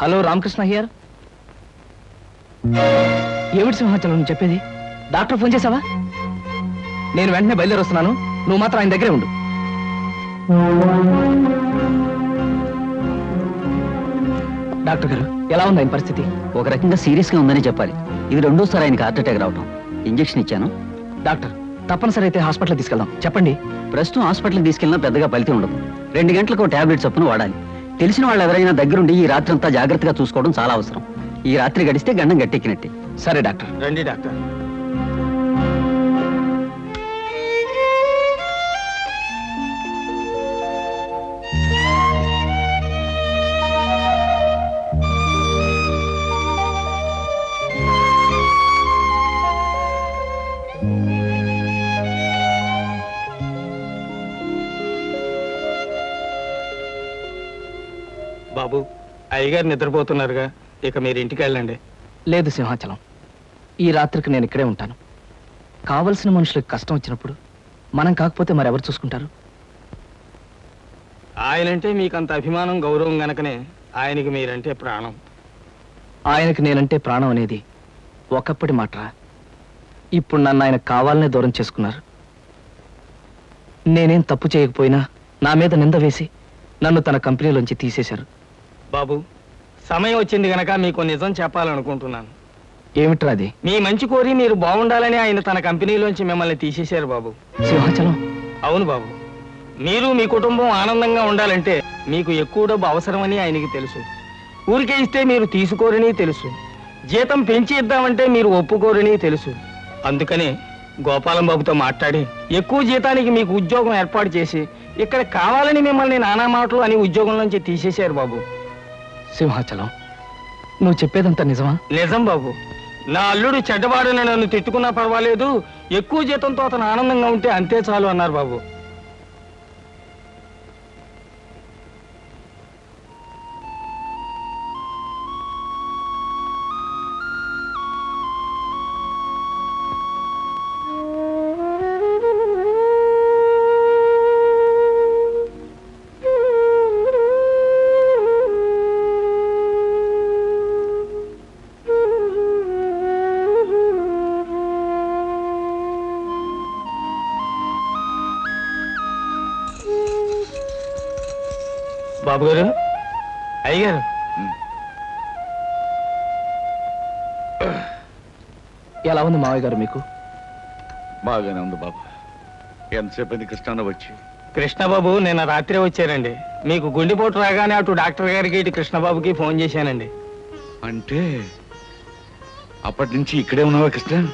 Hello Ramakrishna here. ఏమిటి సింహాచలం నువ్వు చెప్పేది? డాక్టర్ ఫోన్ చేసావా నేను వెంటనే బయలుదేరి వస్తున్నాను నువ్వు మాత్రం ఆయన దగ్గరే ఉండు. డాక్టర్ గారు ఎలా ఉంది ఆయన పరిస్థితి? ఒక రకంగా సీరియస్గా ఉందని చెప్పాలి. ఇది రెండోసారి ఆయనకి హార్ట్ అటాక్ రావటం. ఇంజెక్షన్ ఇచ్చాను. డాక్టర్ తప్పనిసరి అయితే హాస్పిటల్ తీసుకెళ్దాం. చెప్పండి. ప్రస్తుతం హాస్పిటల్కి తీసుకెళ్ళినా పెద్దగా ఫలితం ఉండదు. రెండు గంటలకు టాబ్లెట్ చొప్పున వాడాలి. తెలిసిన వాళ్ళు ఎవరైనా దగ్గరుండి ఈ రాత్రి అంతా జాగ్రత్తగా చూసుకోవడం చాలా అవసరం. ఈ రాత్రి గడిస్తే గండం గట్టెక్కినట్టే. సరే డాక్టర్. రండి డాక్టర్. బాబు అయ్యగారు నిద్రపోతున్నారుగా. ఇక మీరు ఇంటికి వెళ్ళండి. లేదు సింహాచలం. ఈ రాత్రికి నేను ఇక్కడే ఉంటాను. కావలసిన మనుషులకు కష్టం వచ్చినప్పుడు మనం కాకపోతే మరెవరు చూసుకుంటారు? ఆయనంటే మీకు అంత అభిమానం గౌరవం గనకనే ఆయనకి మీరంటే ప్రాణం. ఆయనకి నేనంటే ప్రాణం అనేది ఒకప్పటి మాటరా. ఇప్పుడు నన్ను ఆయన కావాలనే దూరం చేసుకున్నారు. నేనేం తప్పు చేయకపోయినా నా మీద నింద వేసి నన్ను తన కంపెనీలోంచి తీసేశారు. బాబు సమయం వచ్చింది గనక మీకు నిజం చెప్పాలనుకుంటున్నాను. ఏమిట్రా అది? మీ మంచి కోరి మీరు బాగుండాలని ఆయన తన కంపెనీలోంచి మిమ్మల్ని తీసేశారు బాబు. సింహాచలం? అవును బాబు. మీరు మీ కుటుంబం ఆనందంగా ఉండాలంటే మీకు ఎక్కువ డబ్బు అవసరమని ఆయనకి తెలుసు. ఊరికే ఇస్తే మీరు తీసుకోరని తెలుసు. జీతం పెంచి ఇద్దామంటే మీరు ఒప్పుకోరని తెలుసు. అందుకనే గోపాలం బాబుతో మాట్లాడి ఎక్కువ జీతానికి మీకు ఉద్యోగం ఏర్పాటు చేసి ఇక్కడ కావాలని మిమ్మల్ని నానా మాటలు అని ఉద్యోగం నుంచి తీసేశారు బాబు. సింహాచలం. నువ్వు చెప్పేదంతా నిజమా? నిజం బాబు. నా అల్లుడు చెడ్డవాడని నన్ను తిట్టుకున్నా పర్వాలేదు ఎక్కువ జీతంతో అతను ఆనందంగా ఉంటే అంతే చాలు అన్నారు బాబు. బాబు గారు అయ్యగారు ఎలా ఉంది మావయ్య గారు మీకు? బాగానే ఉంది బాబు. ఎంతసేపు కృష్ణాన్న వచ్చి? కృష్ణబాబు నిన్న రాత్రి వచ్చారండి. మీకు గుండెపోటు రాగానే అటు డాక్టర్ గారికి ఇటు కృష్ణబాబుకి ఫోన్ చేశానండి. అంటే అప్పటి నుంచి ఇక్కడే ఉన్నావా కృష్ణ?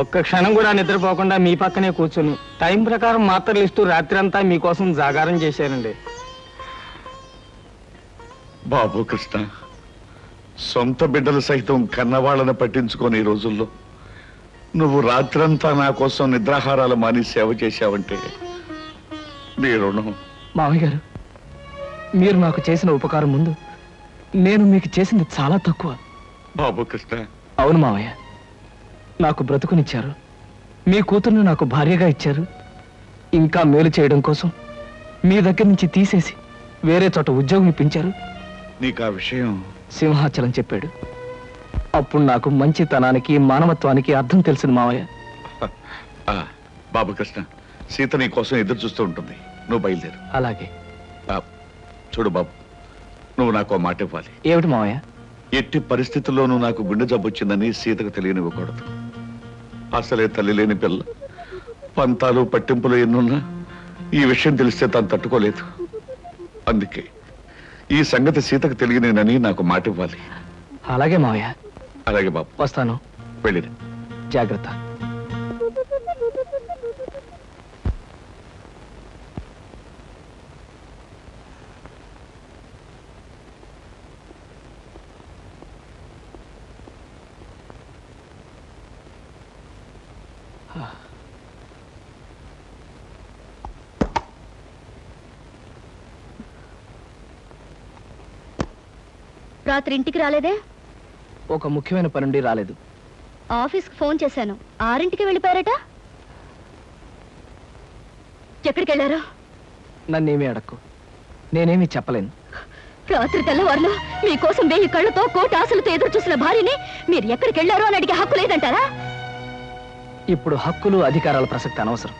ఒక్క క్షణం కూడా నిద్రపోకుండా మీ పక్కనే కూర్చుని టైం ప్రకారం మాత్రలు ఇస్తూ రాత్రి అంతా మీకోసం జాగారం చేశారండి. బాబు కృష్ణ సొంత బిడ్డలు సైతం కన్నవాళ్ళని పట్టించుకొని ఈ రోజుల్లో నువ్వు రాత్రంతా నా కోసం నిద్రాహారాలు మాని సేవ చేశావంటే నీ రుణం. మావయ్య గారు మీరు నాకు చేసిన ఉపకారం ముందు నేను మీకు చేసింది చాలా తక్కువ. బాబు కృష్ణ. అవును మావయ్య నాకు బ్రతుకునిచ్చారు. మీ కూతుర్ని నాకు భార్యగా ఇచ్చారు. ఇంకా మేలు చేయడం కోసం మీ దగ్గర నుంచి తీసేసి వేరే చోట ఉద్యోగం ఇప్పించారు. నీకు ఆ విషయం సింహాచలం చెప్పాడు. అప్పుడు నాకు మంచితనానికి మానవత్వానికి అర్థం తెలిసింది మావయ్య. బాబు కృష్ణ సీత నీ కోసం ఎదురు చూస్తూ ఉంటుంది. నువ్వు బయలుదేరు. అలాగే. చూడు బాబు నువ్వు నాకు మాట ఇవ్వాలి. ఏమిటి మావయ్య? ఎట్టి పరిస్థితుల్లోనూ నాకు గుండె జబ్బు వచ్చిందని సీతకు తెలియనివ్వకూడదు. అసలే తల్లి లేని పిల్ల. పంతాలు పట్టింపులు ఎన్నున్నా ఈ విషయం తెలిస్తే తను తట్టుకోలేదు. అందుకే ఈ సంగతి సీతకు తెలియనేనని నాకు మాట ఇవ్వాలి అలాగే మావయ్య. అలాగే బాబు. వస్తాను. వెళ్ళిరా. జాగ్రత్త. రాత్రి ఇంటికి రాలేదే? ఒక ముఖ్యమైన పని నుండి రాలేదు. ఆఫీస్కి ఫోన్ చేశాను. ఆరింటికి వెళ్ళిపోయారట? ఎక్కడికి వెళ్ళారు నన్నేమీ అడక్కు. నేనేమీ చెప్పలేను. రాత్రి తెల్లవారులు మీకోసం వెయ్యి కళ్ళతో కోటి ఆశలతో ఎదురు చూసిన భార్యని మీరు ఎక్కడికి వెళ్ళారు అని అడిగే హక్కు లేదంటారా? ఇప్పుడు హక్కులు అధికారాల ప్రసక్తి అనవసరం.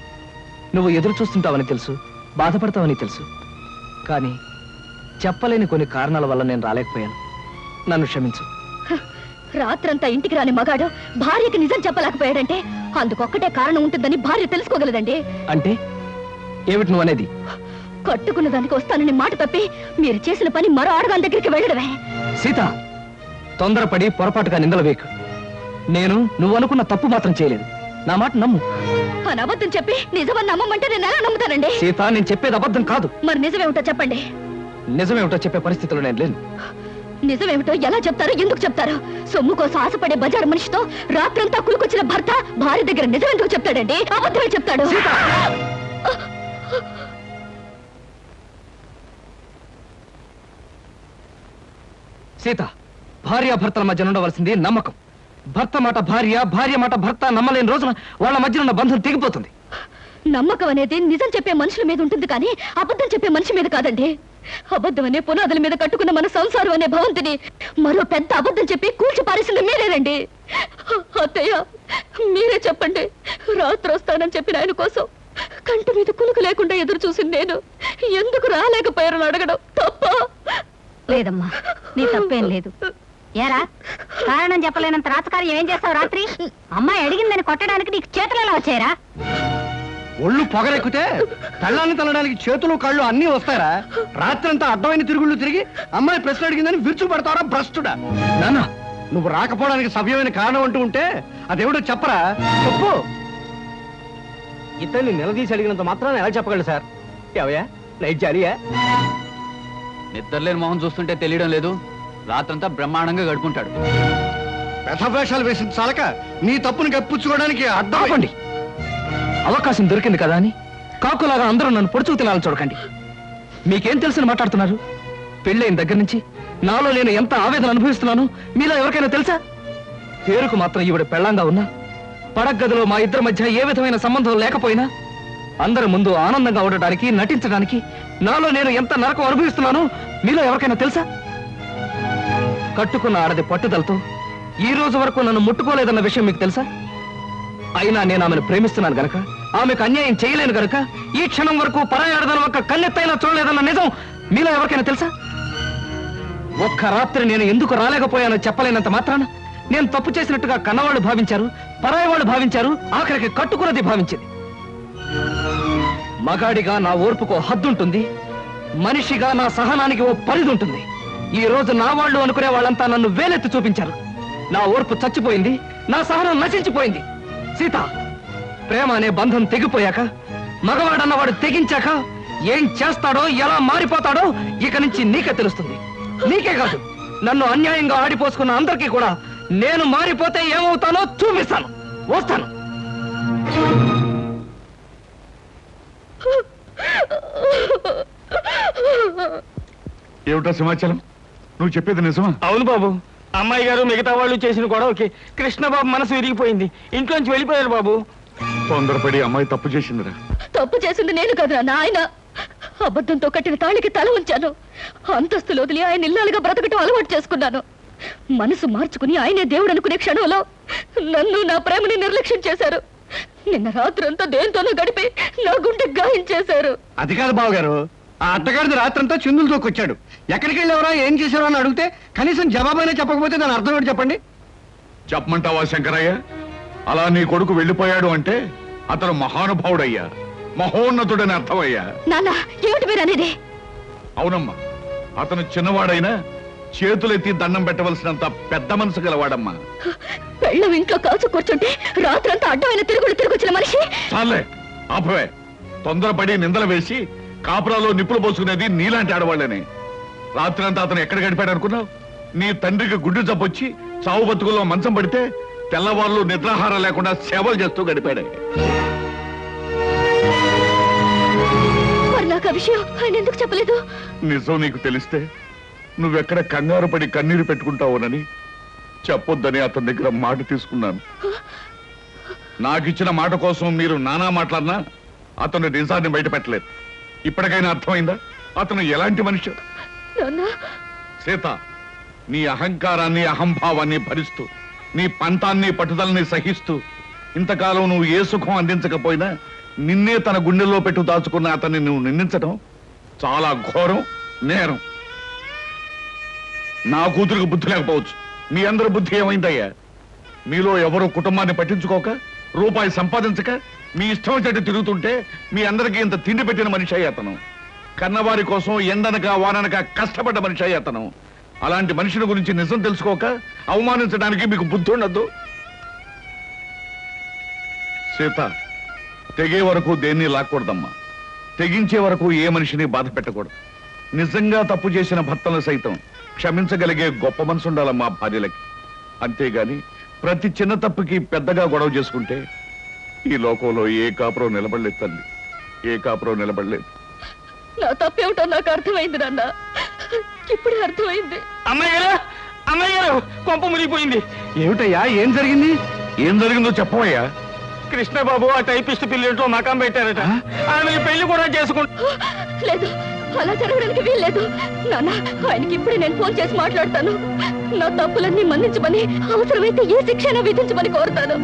నువ్వు ఎదురు చూస్తుంటావని తెలుసు బాధపడతావని తెలుసు. కానీ చెప్పలేని కొన్ని కారణాల వల్ల నేను రాలేకపోయాను. నన్ను క్షమించు. రాత్రంతా ఇంటికి రాని మగాడు భార్యకి నిజం చెప్పలేకపోయాడంటే అందుకొక్కటే కారణం ఉంటుందని భార్య తెలుసుకోగలదండి. అంటే? ఏమిటి నువ్వు అనేది? కట్టుకున్న దానికి వస్తానని మాట తప్పి మీరు చేసిన పని మరో ఆడదాని దగ్గరికి వెళ్ళడమే. సీత తొందరపడి పొరపాటుగా నిందలు వేకు నేను నువ్వు అనుకున్న తప్పు మాత్రం చేయలేదు. నా మాట నమ్ము. అని అబద్ధం చెప్పి నిజమని నమ్మమంటే నేను ఎలా నమ్ముతానండి? సీత నేను చెప్పేది అబద్ధం కాదు. మరి నిజమేమిటో చెప్పండి. నిజమేమిటో చెప్పే పరిస్థితిలో నేను లేను. నిజమేమిటో ఎలా చెప్తారో ఎందుకు చెప్తారు? సొమ్ము కోసం ఆశపడే బజారు మనిషితో రాత్రంతా కులుకొచ్చిన భర్త భార్య దగ్గర నిజమెందుకు చెప్తాడండి? అబద్ధమే చెప్తాడు. సీత! భార్యాభర్తల మధ్య ఉండవలసింది నమ్మకం. భర్త మాట భార్య భార్య మాట భర్త నమ్మలేని రోజున వాళ్ళ మధ్య ఉన్న బంధం తెగిపోతుంది. నమ్మకం అనేది నిజం చెప్పే మనుషుల మీద ఉంటుంది కానీ అబద్ధం చెప్పే మనిషి మీద కాదండి. అబద్ధం అనే పునాదుల మీద కట్టుకున్న మన సంసారం అనే భవంతిని మరో పెద్ద అబద్ధం చెప్పి కూల్చి పారేసింది మీరేనండి. అత్తయ్య మీరే చెప్పండి. రాత్రి వస్తానని చెప్పిన ఆయన కోసం కంటి మీద కులుకు లేకుండా ఎదురు చూసింది నేను ఎందుకు రాలేకపోయారని అడగడం తప్ప. లేదమ్మా నీ తప్పేం లేదు. ఏరా కారణం చెప్పలేనంత రాతకార్యం ఏం చేస్తావు రాత్రి? అమ్మాయి అడిగిందని కొట్టడానికి నీకు చేతులలో ఎలా వచ్చాయరా? ఒళ్ళు పొగరెక్కితే పెళ్ళాన్ని తల్లడానికి చేతులు కళ్ళు అన్నీ వస్తారా రాత్రంతా అడ్డమైన తిరుగుళ్ళు తిరిగి అమ్మాయి ప్రశ్న అడిగిందని విరుచు పడతారా భ్రష్టుడా. నాన్న నువ్వు రాకపోవడానికి సవ్యమైన కారణం అంటూ ఉంటే అదేమిటో చెప్పరా. చెప్పు. ఇతన్ని నిలదీసి అడిగినంత మాత్రాన్ని ఎలా చెప్పగలరు సార్? ఎవయా నైట్ జాలియా? నిద్రలేని మొహం చూస్తుంటే తెలియడం లేదు. రాత్రంతా బ్రహ్మాండంగా గడుపుంటాడు వ్యధవేషాలు వేసిన చాలక నీ తప్పుని కప్పించుకోవడానికి అడ్డం ఆపండి. అవకాశం దొరికింది కదా అని? కాకులాగా అందరూ నన్ను పొడుచుకు తినాలని చూడకండి. మీకేం తెలుసని మాట్లాడుతున్నారు? పెళ్ళైన దగ్గర నుంచి నాలో నేను ఎంత ఆవేదన అనుభవిస్తున్నాను మీలో ఎవరికైనా తెలుసా? పేరుకు మాత్రం ఈవిడ పెళ్ళంగా ఉన్నా పడగదిలో మా ఇద్దరి మధ్య ఏ విధమైన సంబంధం లేకపోయినా అందరి ముందు ఆనందంగా ఉండటానికి నటించడానికి నాలో నేను ఎంత నరకం అనుభవిస్తున్నానో మీలో ఎవరికైనా తెలుసా? కట్టుకున్న ఆడది పట్టుదలతో ఈ రోజు వరకు నన్ను ముట్టుకోలేదన్న విషయం మీకు తెలుసా? అయినా నేను ఆమెను ప్రేమిస్తున్నాను గనక ఆమెకు అన్యాయం చేయలేను గనక ఈ క్షణం వరకు పరాయాడదన ఒక్క కన్నెత్తైనా చూడలేదన్న నిజం మీలో ఎవరికైనా తెలుసా? ఒక్క రాత్రి నేను ఎందుకు రాలేకపోయానో చెప్పలేనంత మాత్రాన నేను తప్పు చేసినట్టుగా కన్నవాళ్ళు భావించారు పరాయి వాళ్ళు భావించారు ఆఖరికి కట్టుకున్నది భావించింది. మగాడిగా నా ఓర్పుకు హద్దుంటుంది మనిషిగా నా సహనానికి ఓ పరిధి ఉంటుంది ఈ రోజు నా వాళ్ళు అనుకునే వాళ్ళంతా నన్ను వేలెత్తి చూపించారు. నా ఓర్పు చచ్చిపోయింది నా సహనం నశించిపోయింది. సీత. ప్రేమ అనే బంధం తెగిపోయాక మగవాడన్నవాడు తెగించాక ఏం చేస్తాడో ఎలా మారిపోతాడో ఇక నుంచి నీకే తెలుస్తుంది. నీకే కాదు నన్ను అన్యాయంగా ఆడిపోసుకున్న అందరికీ కూడా నేను మారిపోతే ఏమవుతానో చూపిస్తాను. వస్తాను. ఏమిటా సమాచారం నువ్వు చెప్పేది నిజమా? అవును బాబు. అమ్మాయి గారు మిగతా వాళ్ళు చేసిన గొడవకి కృష్ణబాబు మనసు విరిగిపోయింది. ఇంట్లోంచి వెళ్ళిపోయారు బాబు. తొందరపడి అమ్మాయి తప్పు చేసిందిరా. తప్పు చేసింది నేను కదా నాయన. అబద్ధంతో కట్టిన తాళికి తల ఉంచాను. అంతస్తులు వదిలి ఆయన ఇల్లాలుగా బ్రతకటం అలవాటు చేసుకున్నాను. మనసు మార్చుకుని ఆయనే దేవుడు అనుకునే క్షణంలో నన్ను నా ప్రేమని నిర్లక్ష్యం చేశారు. నిన్న రాత్రంతా దేంతోనో గడిపి నా గుండె గాయం చేశారు. అది కాదు బావగారు. ఆ అత్తగారిది రాత్రంతా చిందులు తోకొచ్చాడు. ఎక్కడికి వెళ్ళేవరా? ఏం చేశారో అని అడిగితే కనీసం జవాబైనా చెప్పకపోతే దాని అర్థం ఏంటి చెప్పండి? చెప్పమంటావా శంకరయ్య? అలా నీ కొడుకు వెళ్ళిపోయాడు అంటే అతను మహానుభావుడయ్యా. మహోన్నతుడని అర్థమయ్యా. నాన్న ఏమిటి మీరు అనేది అవునమ్మా అతను చిన్నవాడైనా చేతులెత్తి దండం పెట్టవలసినంత పెద్ద మనసు గలవాడమ్మా. పెళ్ళం ఇంట్లో కాచు కూర్చుంటే రాత్రంతా అడ్డమైన తిరుగులు తిరుగుచ్చిన మనిషి? చాలే ఆపవే. తొందరపడి నిందలు వేసి కాపురాలో నిప్పులు పోసుకునేది నీలాంటి ఆడవాళ్ళనే. రాత్రంతా అతను ఎక్కడ గడిపాడు అనుకున్నావు? నీ తండ్రికి గుడ్డు జబ్బొచ్చి చావు బతుకుల్లో మంచం పడితే తెల్లవాళ్ళు నిద్రాహారం లేకుండా సేవలు చేస్తూ గడిపాడే. మరి నాకు ఆ విషయం ఆయన ఎందుకు చెప్పలేదు? నిజం నీకు తెలిస్తే నువ్వెక్కడ కంగారు పడి కన్నీరు పెట్టుకుంటావునని చెప్పొద్దని అతని దగ్గర మాట తీసుకున్నాను. నాకిచ్చిన మాట కోసం మీరు నానా మాట్లాడినా అతను నిజాన్ని బయట పెట్టలేదు ఇప్పటికైనా అర్థమైందా? అతను ఎలాంటి మనిషి? సీత నీ అహంకారాన్ని అహంభావాన్ని భరిస్తూ నీ పంతాన్ని పట్టుదలని సహిస్తూ ఇంతకాలం నువ్వు ఏ సుఖం అందించకపోయినా నిన్నే తన గుండెల్లో పెట్టు దాచుకున్న అతన్ని నువ్వు నిందించడం చాలా ఘోరం నేరం. నా కూతురికి బుద్ధి లేకపోవచ్చు. మీ అందరి బుద్ధి ఏమైందయ్యా? మీలో ఎవరు కుటుంబాన్ని పట్టించుకోక రూపాయి సంపాదించక మీ ఇష్టం చెట్టు తిరుగుతుంటే మీ అందరికీ ఇంత తిండి పెట్టిన మనిషి అయ్యేతను కన్నవారి కోసం ఎండనక వాననక కష్టపడ్డ మనిషి అయ్యేతను అలాంటి మనిషిని గురించి నిజం తెలుసుకోక అవమానించడానికి మీకు బుద్ధి ఉండద్దు. సీత తెగే వరకు దేన్ని లాక్కూడదమ్మా? తెగించే వరకు ఏ మనిషిని బాధ పెట్టకూడదు. నిజంగా తప్పు చేసిన భర్తలను సైతం క్షమించగలిగే గొప్ప మనసు ఉండాలమ్మా భార్యలకి. అంతేగాని ప్రతి చిన్న తప్పుకి పెద్దగా గొడవ చేసుకుంటే ఈ లోకంలో ఏ కాపురం నిలబడలేదు తల్లి. ఏ కాపురం నిలబడలేదు. నా తప్పేమిటో నాకు అర్థమైంది నాన్న. ఇప్పుడే అర్థమైంది. అమ్మాయి గారు అమ్మాయి గారు కొంప మునిగిపోయింది ఏమిటయ్యా ఏం జరిగింది? ఏం జరిగిందో చెప్పవయ్యా. కృష్ణబాబు ఆ టైపిస్ట్ పిల్లలతో మకాం పెట్టారట. ఆమె పెళ్ళి కూడా చేసుకుంటా లేదు. అలా జరగడానికి వీల్లేదు. నాన్న ఆయనకి ఇప్పుడే నేను ఫోన్ చేసి మాట్లాడతాను. నా తప్పులన్నీ మన్నించమని అవసరమైతే ఏ శిక్షణ విధించమని కోరుతాను.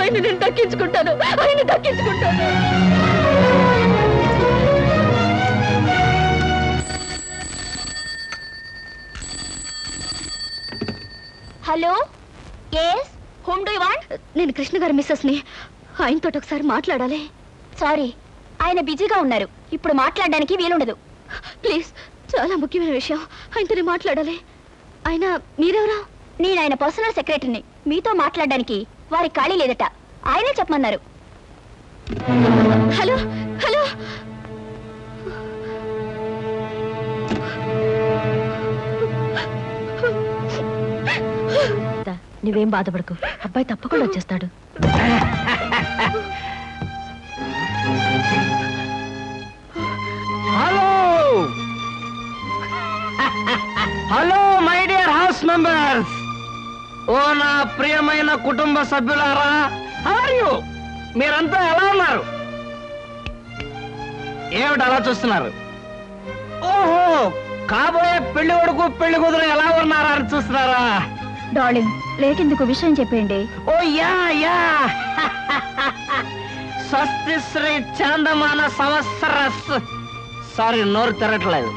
ఆయన నేను దక్కించుకుంటాను. ఆయన దక్కించుకుంటాను. Hello? Yes whom do want నేను కృష్ణ గారి మిస్సెస్ని ఆయనతో ఒకసారి మాట్లాడాలి. సారీ ఆయన బిజీగా ఉన్నారు. ఇప్పుడు మాట్లాడడానికి వీలుండదు. ప్లీజ్ చాలా ముఖ్యమైన విషయం. ఆయనతోనే మాట్లాడాలి. ఆయన మీరెవరా? నేను ఆయన పర్సనల్ సెక్రటరీని. మీతో మాట్లాడడానికి వారి ఖాళీ లేదట. ఆయనే చెప్పమన్నారు. Hello hello. నువ్వేం బాధపడకు. అబ్బాయి తప్పకుండా వచ్చేస్తాడు. హలో! హలో! హౌస్ మెంబర్స్ ఓ నా ప్రియమైన కుటుంబ సభ్యులారా యు మీరంతా ఎలా ఉన్నారు? ఏమిటి అలా చూస్తున్నారు? ఓహో కాబోయే పెళ్ళి కొడుకు పెళ్ళి కూతురు ఎలా ఉన్నారా అని చూస్తున్నారా? డార్లింగ్ లేట్ ఎందుకు విషయం చెప్పేయండి? Oh yeah yeah! స్వస్తి శ్రీ చాందమాన సంవత్సరస్! సారీ నోరు తిరగట్లేదు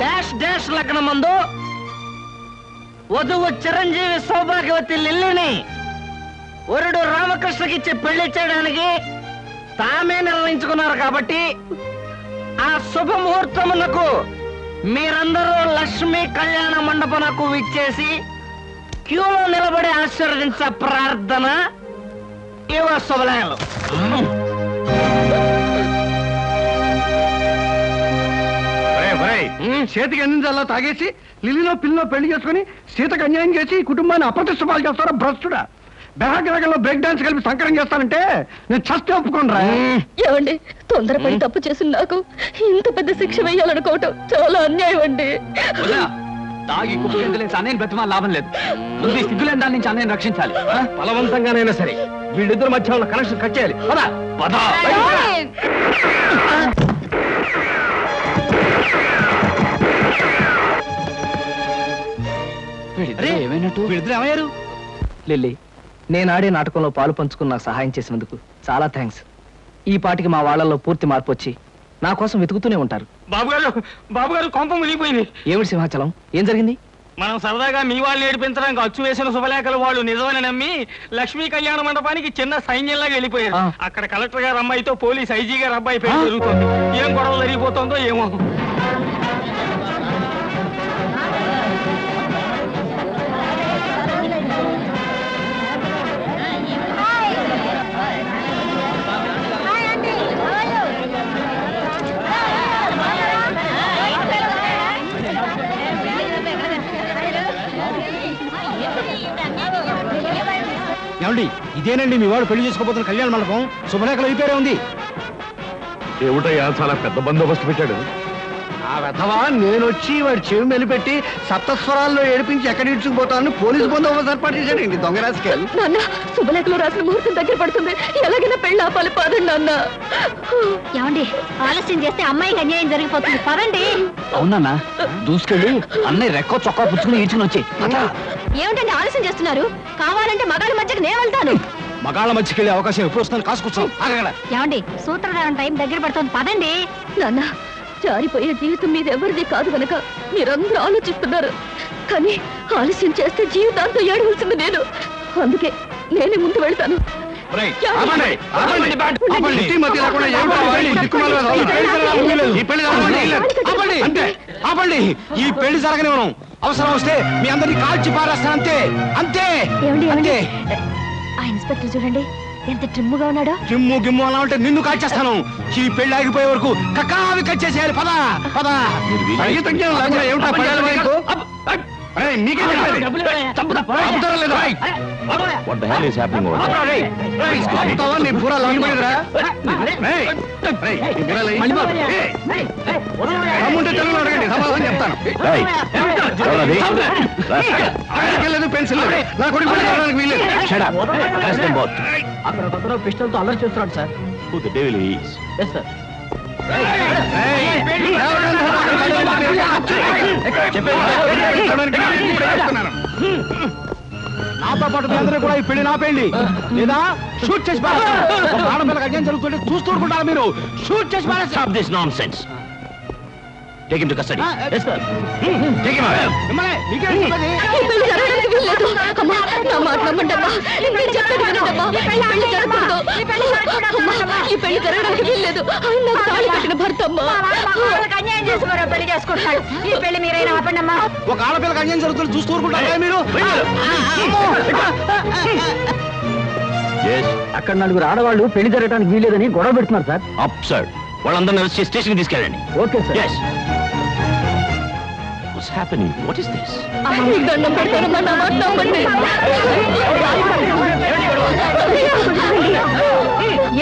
డాష్ డాష్ లగ్న మందు వధువు చిరంజీవి సౌభాగ్యవతి లిల్లిని వరుడు రామకృష్ణకిచ్చి పెళ్ళి చేయడానికి తామే నిర్ణయించుకున్నారు కాబట్టి ఆ శుభముహూర్తమునకు మీరందరూ లక్ష్మీ కళ్యాణ మండపనకు విచ్చేసి క్యూలో నిలబడి ఆశీర్వదించ ప్రార్థన ఇవ శుభలయాలు చేతికి అందించాలా తాగేసి లిల్లిలో పిల్లిలో పెళ్ళి చేసుకుని సీతకు అన్యాయం చేసి కుటుంబాన్ని అప్రతిష్ట పాలు చేస్తారా భ్రష్టుడా? బెహాగ్రగంలో బ్రేక్ డాన్స్ కలిపి సంకరం చేస్తానంటే నేను చస్తే ఒప్పుకోనరా ఏమండి తొందరపడి తప్పు చేసిన నాకు. ఇంత పెద్ద శిక్ష వేయాలనుకోవటం చాలా అన్యాయం అండి. తాగి కుప్పి ఎందులేసి అన్నయ్యని బ్రతిమా లాభం లేదు. ముందు సిగ్గులేని దాని నుంచి అన్నయ్యని రక్షించాలి? బలవంతంగానైనా సరే వీళ్ళిద్దరి మధ్య ఉన్న కనెక్షన్ కట్ చేయాలి. పద పద ఏమైనట్టు? వీళ్ళిద్దరు ఏమయ్యారు? లిల్లీ నేను ఆడే నాటకంలో పాలు పంచుకుని నాకు సహాయం చేసినందుకు చాలా థ్యాంక్స్. ఈ పాటికి మా వాళ్ళల్లో పూర్తి మార్పు వచ్చి నా కోసం వెతుకుతూనే ఉంటారు. కొంప మునిగిపోయింది. ఏమిటి సింహాచలం? ఏం జరిగింది? మనం సరదాగా మీ వాళ్ళని ఏడిపించడానికి అచ్చు వేసిన శుభలేఖలు వాళ్ళు నిజమని నమ్మి లక్ష్మీ కళ్యాణ మండపానికి చిన్న సైన్యంలాగా వెళ్ళిపోయారు. అక్కడ కలెక్టర్ గారు అమ్మాయితో పోలీస్ ఐజీ గారు అబ్బాయి పేరు జరుగుతుంది. ఏం గొడవ జరిగిపోతుందో ఏమో. ఇదేనండి మీ వాడు పెళ్ళి చేసుకోబోతున్న కళ్యాణ మండపం. శుభలేఖలు అయిపోయారే ఉంది. ఏమిటయ్యా చాలా పెద్ద బందోబస్తు పెట్టాడు. వెధవా నేను వచ్చి వాడి చెవి మెలిపెట్టి సప్తస్వరాల్లో ఏడిపించి ఎక్కడ ఇడ్చుకుపోతానని పోలీసు బందోబస్తు ఏర్పాటు చేశాడండి దొంగ నాన్న శుభలేఖలో రాసిన ముహూర్తం దగ్గర పడుతుంది. ఎలాగైనా పెళ్ళి ఆపాలి పదండి నాన్న. ఏమండి ఆలస్యం చేస్తే అమ్మాయికి అన్యాయం జరిగిపోతుంది. పదండి. అవునన్నా దూసుకెళ్ళి అన్నయ్య రెక్కో చొక్కా పుచ్చుకుని ఈడ్చుకుని వచ్చి ఏమిటండి ఆలస్యం చేస్తున్నారు? కావాలంటే మగాళ్ళ మధ్యకి నేను వెళ్తాను. మగాళ్ళ మధ్యకెళ్ళే అవకాశం ఎప్పుడు వస్తుంది కాసుకొచ్చాం ఏమండి సూత్రధారం టైం దగ్గర పడుతుంది. పదండి. నాన్న జారిపోయే జీవితం మీద ఎవరిది కాదు గనక మీరందరూ ఆలోచిస్తున్నారు. కానీ ఆలస్యం చేస్తే జీవితాంతం ఏడవలసింది నేను. అందుకే నేనే ముందు వెళ్తాను. ఈ పెళ్ళి పెళ్ళి జరగనివ్వను అవసరం వస్తే మీ అందరినీ కాల్చి పారేస్తాను. అంతే. అంతే. అంతే. ఆ ఇన్స్పెక్టర్ చూడండి. ఎంత ట్రిమ్ముగా ఉన్నాడో? గిమ్ము గిమ్ము అలా ఉంటే నిన్ను కాల్చేస్తాను ఈ పెళ్ళి ఆగిపోయే వరకు కక్కావి కచ్చేసేయాలి పద పద. సంగీతం ఏమిటా పడాలి మీకు? మీకే? What the hell is happening over there? నీ లాగిపోయిందిరా? తెలుగులో అడగండి సమాధానం చెప్తాను. Hey, ఎవరది? Rascal. ఆయనకి లేదు పెన్సిల్ నా కొడుకు పెళ్ళి జరగడానికి వీల్లేదు Shut up. Arrest them both. అక్కడ పిస్టల్తో అల్లరి చేస్తున్నాడు sir Who the devil he is? Yes sir నాతో పాటు మీ అందరూ కూడా ఈ పెళ్ళి నాపేయండి లేదా షూట్ చేసి పారేస్తాను. ఒక ఆడపిల్లకి అన్యాయం జరుగుతుంటే చూస్తూ ఊరుకుంటారా మీరు షూట్ చేసి పారేస్తాను Stop this nonsense. Take him to custody. Yes sir Take him away. మిమ్మల్ని మీకేం చెప్పేది? ఈ పెళ్ళి జరగడానికి వీల్లేదు. అమ్మా నా మాట నమ్మండి అమ్మా నేను చెప్పేది వినండమ్మా. ఈ పెళ్ళి జరగకూడదు. అమ్మా, ఈ పెళ్ళి జరగడానికి వీల్లేదు. ఆయన నాకు తాళి కట్టిన భర్త అమ్మా. అన్యాయం చేసి మరో పెళ్ళి చేసుకుంటాడు ఈ పెళ్ళి మీరైనా ఆపండి అమ్మా ఒక ఆడపిల్లకి అన్యాయం జరుగుతుంటే చూస్తూ ఊరుకుంటారా మీరు. అక్కడ నలుగురు ఆడవాళ్ళు పెళ్ళి జరగడానికి వీలేదని గొడవ పెడుతున్నారు సార్. Absurd. వాళ్ళందరినీ అరెస్ట్ చేసి స్టేషన్కి తీసుకెళ్ళండి okay sir Yes. What's happening? What is this? మీకు దండం పెడతానమ్మా నా మాట నమ్మండి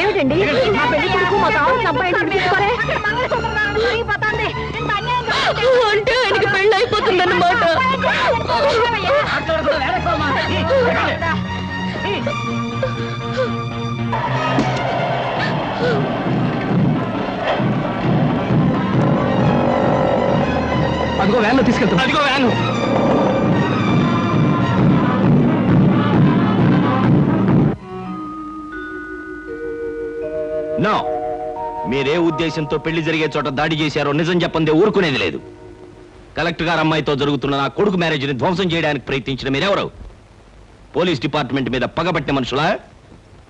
ఏమిటండి మా పెళ్ళి కొడుకు మా కావాల్సిన అబ్బాయి తీసుకోరే అంటే ఆయనకి పెళ్ళి అయిపోతుందన్నమాట అదిగో వ్యాన్లో తీసుకెళ్తాం. అదిగో వ్యాను. No. మీరే ఉద్దేశంతో పెళ్ళి జరిగే చోట దాడి చేశారో నిజం చెప్పందే ఊరుకునేది లేదు. కలెక్టర్ గారు అమ్మాయితో జరుగుతున్న నా కొడుకు మ్యారేజ్ని ధ్వంసం చేయడానికి ప్రయత్నించిన మీరెవరు? పోలీస్ డిపార్ట్మెంట్ మీద పగబట్టిన మనుషులా?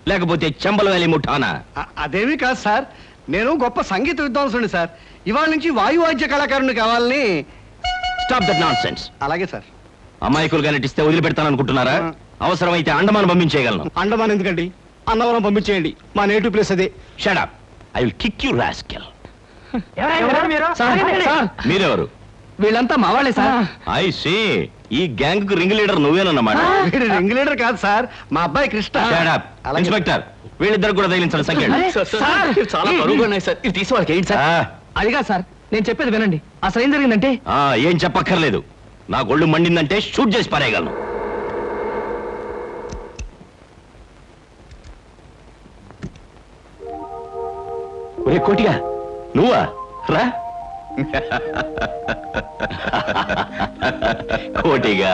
లేకపోతే చెంబల వ్యాలీ ముఠానా అదేమీ కాదు సార్. నేను గొప్ప సంగీత విద్వాంసుని సార్. ఇవాళ నుంచి వాయువాద్య కళాకారుని కావాలని స్టాప్ దట్ నాన్ సెన్స్ అలాగే సార్. అమాయకులుగా నటిస్తే వదిలిపెడతాననుకుంటున్నారా? అవసరమైతే అండమాన్ పంపించేయగలను. అండమాన్ ఎందుకండి? అన్నవరం పంపించేయండి. మా నేటివ్ ప్లేస్ అదే. Shut up I will kick you rascal మీరెవరు? వీళ్ళంతా మా వాళ్ళే సార్. ఐ సీ ఈ గ్యాంగ్కు రింగ్ లీడర్ నువ్వేనన్నమాట. వీడు రింగ్ లీడర్ కాదు సార్. మా అబ్బాయి కృష్ణ. షడప్. ఇన్స్పెక్టర్ వీళ్ళిద్దరు కూడా తగిలించాలి సంఖ్య సార్ చాలా బరువుగా ఉన్నాయి సార్. ఇది తీసి వాళ్ళకి ఏంటి సార్. అదిగా సార్. నేను చెప్పేది వినండి. అసలు ఏం జరిగిందంటే? ఏం చెప్పక్కర్లేదు. నా గొళ్ళు మండిందంటే షూట్ చేసి పారేయగలను. ఒరే కోటిగా నువ్వా? రా. కోటిగా.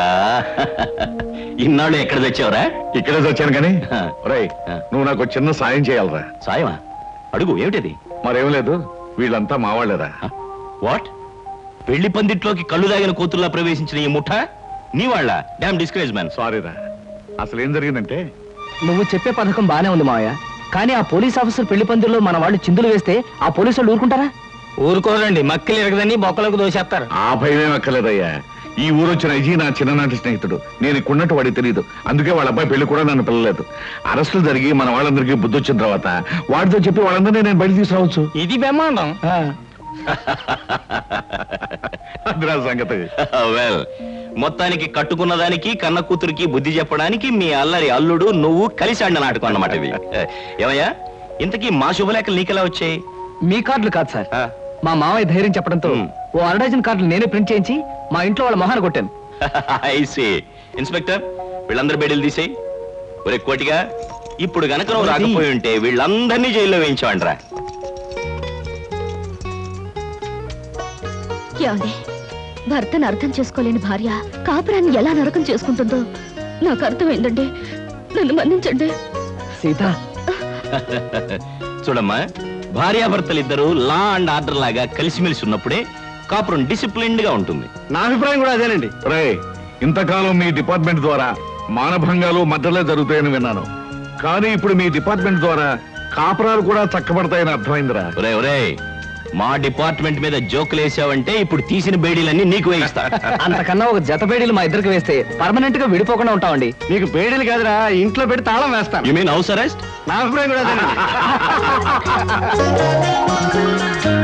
ఇన్నాళ్ళు ఎక్కడ తెచ్చావురా? ఇక్కడే వచ్చాను కానీ. ఒరేయ్ నువ్వు నాకు ఒక చిన్న సాయం చేయాలరా. సాయమా? అడుగు ఏమిటది? మరేం లేదు వీళ్ళంతా మావాళ్ళేరా వాట్? పెళ్ళి పందిట్లోకి కళ్ళు దాగిన కూతుర్లా ప్రవేశించిన ఈ ముఠ? నీ వాళ్ళ? Damn discourage man. సారీరా. అసలు ఏం జరిగిందంటే? నువ్వు చెప్పే పథకం బానే ఉంది మావయ్య. కానీ ఆ పోలీస్ ఆఫీసర్ పెళ్ళి పందిరిలో మన వాళ్ళు చిందులు వేస్తే ఆ పోలీసు వాళ్ళు ఊరుకుంటారా? ఊరుకోరండి. మక్కలు ఎరగదని బొక్కలకు దోసేస్తారు ఆ భయమేం అక్కర్లేదయ్యా. ఈ ఊరు వచ్చిన అజీ నా చిన్ననాటి స్నేహితుడు. నేను ఇక్కడున్నట్టు వాడికి తెలియదు అందుకే వాళ్ళ అబ్బాయి పెళ్ళి కూడా నన్ను పిల్లలేదు. అరెస్టులు జరిగి మన వాళ్ళందరికీ బుద్ధి వచ్చిన తర్వాత వాడితో చెప్పి వాళ్ళందరినీ నేను బయట తీసుకురావచ్చు. ఇది బ్రహ్మాండం. అదిరా సంగతి. వెల్ మొత్తానికి కట్టుకున్న దానికి కన్న కూతురికి బుద్ధి చెప్పడానికి మీ అల్లరి అల్లుడు నువ్వు కలిసి ఆడిన నాటకం అన్నమాట ఇది ఏమయ్యా ఇంతకీ మా శుభలేఖలు నీకెలా వచ్చాయి? మీ కార్డులు కాదు సార్. ఆ, మా మామయ్య ధైర్యం చెప్పడంతో Hmm. ఓ అరడజన్ కార్డులు నేనే ప్రింట్ చేయించి మా ఇంట్లో వాళ్ళ మొహాన కొట్టాను. ఐసీ ఇన్స్పెక్టర్ వీళ్ళందరి బెడీలు తీసేయి. ఒరే కోటిగా ఇప్పుడు గనక నువ్వు రాకపోయి ఉంటే వీళ్ళందరినీ జైల్లో వేయించావంట్రా ఏమండి భర్తను అర్థం చేసుకోలేని భార్య కాపురాన్ని ఎలా నరకం చేసుకుంటుందో నాకు అర్థమైందండి. నన్ను మన్నించండి. సీత. చూడమ్మా భార్యాభర్తలు ఇద్దరు లా అండ్ ఆర్డర్ లాగా కలిసిమెలిసి ఉన్నప్పుడే కాపురం డిసిప్లిన్డ్గా ఉంటుంది. నా అభిప్రాయం కూడా అదేనండి. రే ఇంతకాలం మీ డిపార్ట్మెంట్ ద్వారా మానభంగాలు మద్దలే జరుగుతాయని విన్నాను. కానీ ఇప్పుడు మీ డిపార్ట్మెంట్ ద్వారా కాపురాలు కూడా చక్కబడతాయని అర్థమైందిరా. ఒరే ఒరే మా డిపార్ట్మెంట్ మీద జోకులు వేసావంటే ఇప్పుడు తీసిన బేడీలన్నీ నీకు వేయిస్తా. అంతకన్నా ఒక జత బేడీలు మా ఇద్దరికి వేస్తే పర్మనెంట్గా విడిపోకుండా ఉంటామండి. నీకు బేడీలు కాదురా ఇంట్లో పెట్టి తాళం వేస్తాను. యు మీన్ హౌస్ అరెస్ట్ నా అభిప్రాయం కూడా అదేనండి